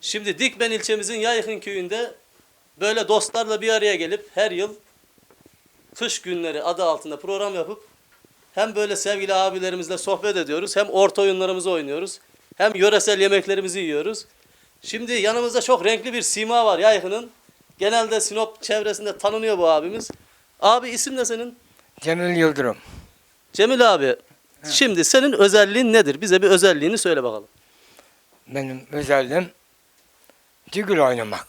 Şimdi Dikmen ilçemizin Yayhın köyünde böyle dostlarla bir araya gelip her yıl kış günleri adı altında program yapıp hem böyle sevgili abilerimizle sohbet ediyoruz hem orta oyunlarımızı oynuyoruz hem yöresel yemeklerimizi yiyoruz. Şimdi yanımızda çok renkli bir sima var Yayhın'ın. Genelde Sinop çevresinde tanınıyor bu abimiz. Abi isim ne senin? Cemil Yıldırım. Cemil abi. Şimdi senin özelliğin nedir? Bize bir özelliğini söyle bakalım. Benim özelliğim cigül oynamak.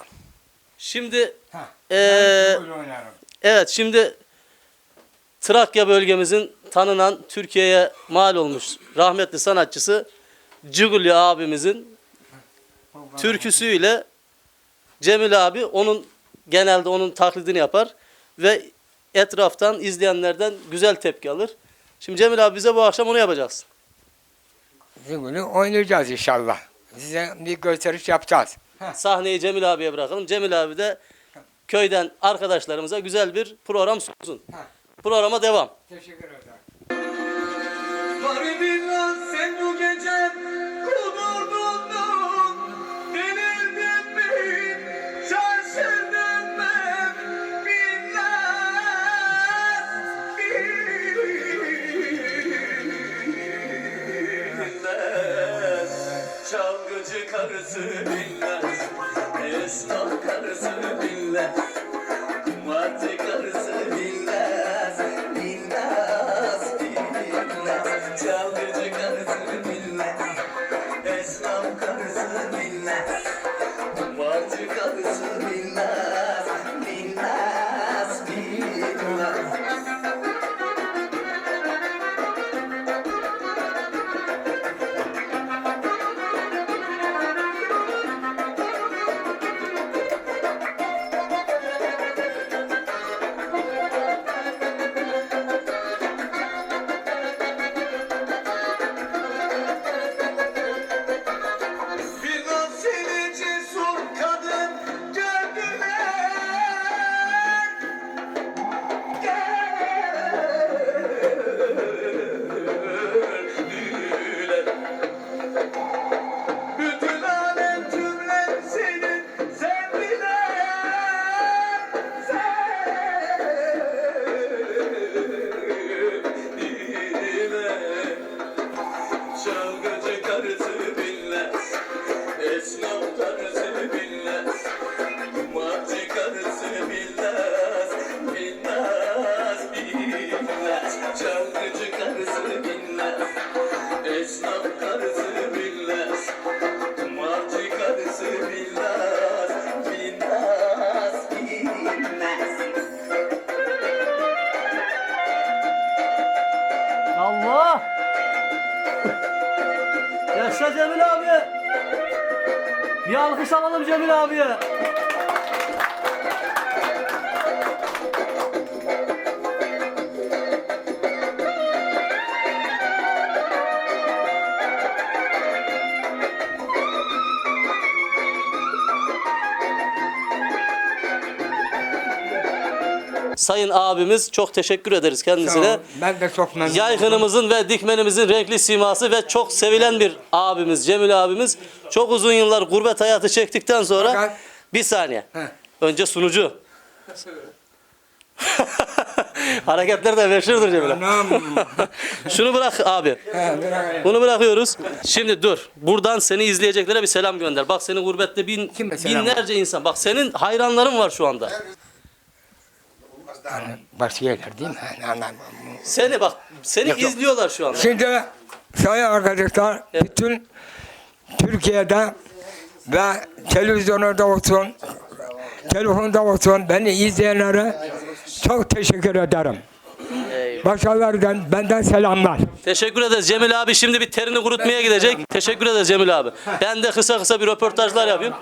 Şimdi Ha. Ee, evet şimdi Trakya bölgemizin tanınan Türkiye'ye mal olmuş rahmetli sanatçısı Ciguli abimizin türküsüyle Cemil abi onun genelde onun taklidini yapar ve etraftan izleyenlerden güzel tepki alır. Şimdi Cemil abi bize bu akşam onu yapacaksın. Cigülü oynayacağız inşallah. Size bir gösteriş yapacağız. Sahneyi Cemil abiye bırakalım. Cemil abi de köyden arkadaşlarımıza güzel bir program sunsun. Programa devam. Teşekkür ederim. Garibim lan sen bu gece kudurdun Delirdin mi? Şaşırdın mı? Bilmez Çalgıcı karısı bilmez Esnaf karısı bilmez Martı karısı bilmez Bilmez Bilmez Çalgıcı karısı bilmez Esnaf karısı bilmez Çalgıcı karısı bilmez. Esnaf karısı bilmez. Kumarcı karısı bilmez. Bilmez, bilmez. Çalgıcı karısı bilmez. Esnaf karısı Bir alkış alalım Cemil abiye. Sayın abimiz çok teşekkür ederiz kendisine. Ben de çok memnun oldum. Yaygınımızın ve dikmenimizin renkli siması ve çok sevilen bir abimiz Cemil abimiz. Çok uzun yıllar gurbet hayatı çektikten sonra Fakat- bir saniye. Heh. Önce sunucu. Hareketler de meşhurdur Cemil abi. Anam. Şunu bırak abi. He. Bunu bırakıyoruz. Şimdi dur. Buradan seni izleyeceklere bir selam gönder. Bak senin gurbette bin, Kime selam? binlerce insan. Bak senin hayranların var şu anda. Yani Başka yerler değil mi? Seni bak seni Yok, yok. izliyorlar şu anda. Şimdi sayın arkadaşlar Evet. bütün Türkiye'de ve televizyonda olsun, telefonda olsun beni izleyenlere çok teşekkür ederim. Eyvallah. Başkalarından benden selamlar. Teşekkür ederiz. Cemil abi şimdi bir terini kurutmaya gidecek. Teşekkür ederiz Cemil abi. Ben de kısa kısa bir röportajlar yapayım.